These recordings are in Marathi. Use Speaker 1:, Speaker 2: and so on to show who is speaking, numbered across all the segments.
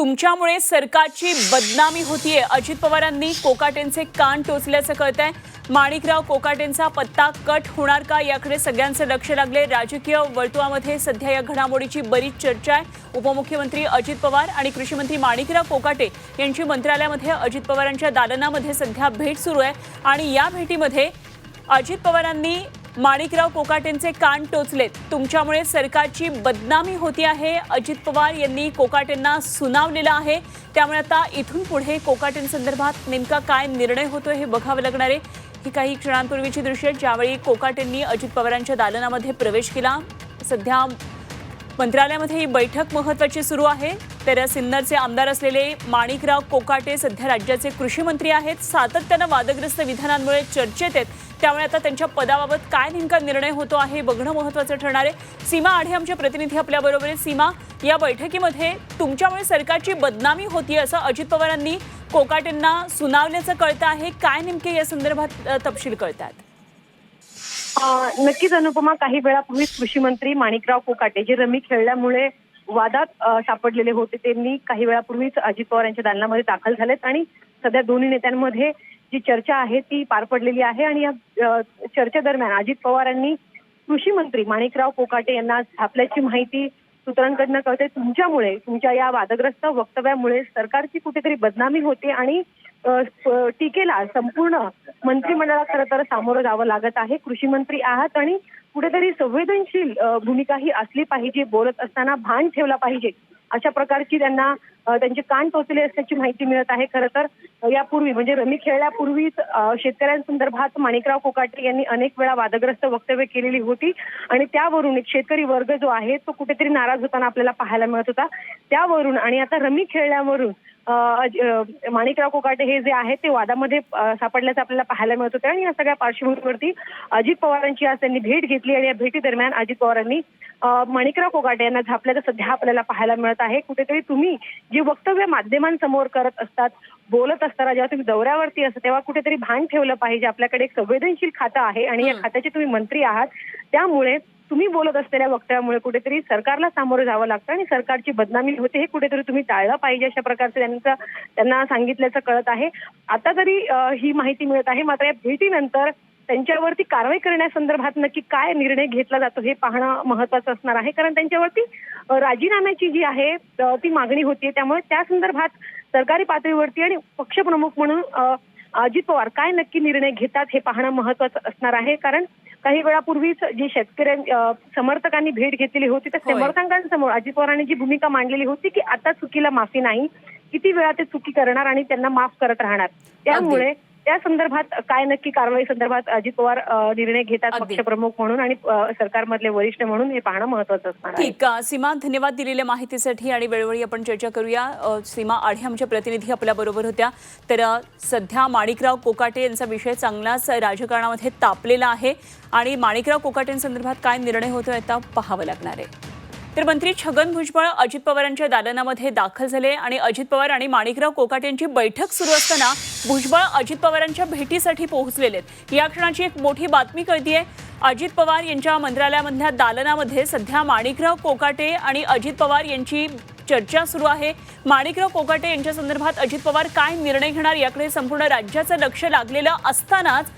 Speaker 1: तुमच्यामुळे सरकारची बदनामी होतीये. अजित पवारांनी कोकाटेंचे कान टोचल्याचं कळत आहे माणिकराव कोकाटेंचा पत्ता कट होणार का? याकडे सगळ्यांचं लक्ष लागले राजकीय वर्तुळामध्ये सध्या या घडामोडीची बरीच चर्चा आहे. उपमुख्यमंत्री अजित पवार आणि कृषी मंत्री माणिकराव कोकाटे यांची मंत्रालयामध्ये अजित पवारांच्या दालनामध्ये सध्या भेट सुरू आहे. आणि या भेटीमध्ये अजित पवारांनी माणिकराव कोकाटेंचे कान टोचलेत. तुमच्यामुळे सरकारची बदनामी होती आहे. अजित पवार यांनी कोकाटेंना सुनावलेलं आहे. त्यामुळे आता इथून पुढे कोकाटेंसंदर्भात नेमका काय निर्णय होतोय हे बघावं लागणार आहे. ही काही क्षणांपूर्वीची दृश्य ज्यावेळी कोकाटेंनी अजित पवारांच्या दालनामध्ये प्रवेश केला. सध्या मंत्रालयामध्ये ही बैठक महत्वाची सुरू आहे. तर सिन्नरचे आमदार असलेले माणिकराव कोकाटे सध्या राज्याचे कृषी मंत्री आहेत. सातत्यानं वादग्रस्त विधानांमुळे चर्चेत आहेत. त्यामुळे आता त्यांच्या पदाबाबत काय नेमका निर्णय होतो आहे बघणं महत्वाचं ठरणार आहे. सीमा आढे आमचे प्रतिनिधी आपल्याबरोबर आहेत सीमा या बैठकीमध्ये तुमच्यामुळे सरकारची बदनामी होती असं अजित पवारांनी कोकाटेंना सुनावल्याचं कळतं आहे. काय नेमके या संदर्भात तपशील कळतात?
Speaker 2: नक्कीच अनुपमा काही वेळापूर्वी कृषी मंत्री माणिकराव कोकाटे जे रमी खेळल्यामुळे वादात सापडलेले होते. त्यांनी काही वेळापूर्वीच अजित पवार यांच्या दालनामध्ये दाखल झालेत आणि सध्या दोन्ही नेत्यांमध्ये जी चर्चा आहे ती पार पडलेली आहे आणि या चर्चेदरम्यान अजित पवार यांनी कृषी मंत्री माणिकराव कोकाटे यांना झापल्याची माहिती सूत्रांकडनं कळते तुमच्यामुळे तुमच्या या वादग्रस्त वक्तव्यामुळे सरकारची कुठेतरी बदनामी होते आणि टीकेला संपूर्ण मंत्रिमंडळात खरं तर सामोरं जावं लागत आहे. कृषी मंत्री आहात आणि कुठेतरी संवेदनशील भूमिका ही असली पाहिजे बोलत असताना भान ठेवला पाहिजे. अशा प्रकारची त्यांना त्यांचे कान टोचले असल्याची माहिती मिळत आहे. खरं तर यापूर्वी म्हणजे रमी खेळल्यापूर्वीच शेतकऱ्यांसंदर्भात माणिकराव कोकाटे यांनी अनेक वेळा वादग्रस्त वक्तव्य केलेली होती. आणि त्यावरून एक शेतकरी वर्ग जो आहे तो कुठेतरी नाराज होताना आपल्याला पाहायला मिळत होता. त्यावरून आणि आता रमी खेळल्यावरून माणिकराव कोकाटे हे जे आहे ते वादामध्ये सापडल्याचं आपल्याला पाहायला मिळत होतं. आणि या सगळ्या पार्श्वभूमीवरती अजित पवारांची आज त्यांनी भेट घेतली. आणि या भेटीदरम्यान अजित पवारांनी माणिकराव कोकाटे यांना झापल्याचं सध्या आपल्याला पाहायला मिळत आहे. कुठेतरी तुम्ही जी वक्तव्य माध्यमांसमोर करत असतात बोलत असताना जेव्हा तुम्ही दौऱ्यावरती असता तेव्हा कुठेतरी भान ठेवलं पाहिजे. आपल्याकडे एक संवेदनशील खातं आहे आणि या. खात्याचे तुम्ही मंत्री आहात. त्यामुळे तुम्ही बोलत असलेल्या वक्तव्यामुळे कुठेतरी सरकारला सामोरं जावं लागतं आणि सरकारची बदनामी होते हे कुठेतरी तुम्ही टाळलं पाहिजे अशा प्रकारचं त्यांचं त्यांना सांगितल्याचं कळत आहे. आता तरी ही माहिती मिळत आहे मात्र या भेटीनंतर त्यांच्यावरती कारवाई करण्यासंदर्भात नक्की काय निर्णय घेतला जातो हे पाहणं महत्वाचं असणार आहे. कारण त्यांच्यावरती राजीनाम्याची जी आहे ती मागणी होती. त्यामुळे त्या संदर्भात सरकारी पातळीवरती आणि पक्षप्रमुख म्हणून अजित पवार काय नक्की निर्णय घेतात हे पाहणं महत्वाचं असणार आहे. कारण काही वेळापूर्वीच जी शेतकऱ्यां समर्थकांनी भेट घेतलेली होती
Speaker 1: होय.
Speaker 2: समर्थकांसमोर अजित पवारांनी जी भूमिका मांडलेली होती की आता चुकीला माफी नाही किती वेळा ते चुकी करणार आणि त्यांना माफ करत राहणार. त्यामुळे त्या संदर्भात काय नक्की कारवाई संदर्भात अजित पवार निर्णय घेतात. पक्षप्रमुख म्हणून आणि सरकारमधले वरिष्ठ म्हणून हे पाहणं महत्वाचं असणार
Speaker 1: ठीक सीमा धन्यवाद दिलेल्या माहितीसाठी आणि वेळोवेळी आपण चर्चा करूया. सीमा आढे आमच्या प्रतिनिधी आपल्या बरोबर होत्या. तर सध्या माणिकराव कोकाटे यांचा विषय चांगलाच राजकारणामध्ये तापलेला आहे. आणि माणिकराव कोकाटेंसंदर्भात काय निर्णय होतोय आता पाहावं लागणार आहे. तर मंत्री छगन भुजबळ अजित पवारांच्या दालनामध्ये दाखल झाले आणि अजित पवार आणि माणिकराव कोकाटे यांची बैठक सुरू असताना भुजबळ अजित पवारांच्या भेटीसाठी पोहोचलेले आहेत या क्षणाची एक मोठी बातमी कळतीये. अजित पवार यांच्या मंत्रालयामधल्या दालनामध्ये सध्या माणिकराव कोकाटे आणि अजित पवार यांची चर्चा सुरू आहे. माणिकराव कोकाटे यांच्या संदर्भात अजित पवार काय निर्णय घेणार याकडे संपूर्ण राज्याचं लक्ष लागलेलं असतानाच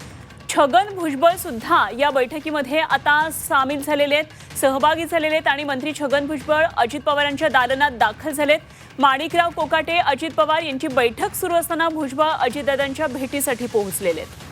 Speaker 1: छगन भुजबळ सुद्धा या बैठकीमध्ये आता सामील झालेले आहेत सहभागी झालेले आहेत आणि मंत्री छगन भुजबळ अजित पवारांच्या दालनात दाखल झालेत. माणिकराव कोकाटे अजित पवार यांची बैठक सुरू असताना भुजबळ अजितदादांच्या भेटीसाठी पोहोचलेले आहेत.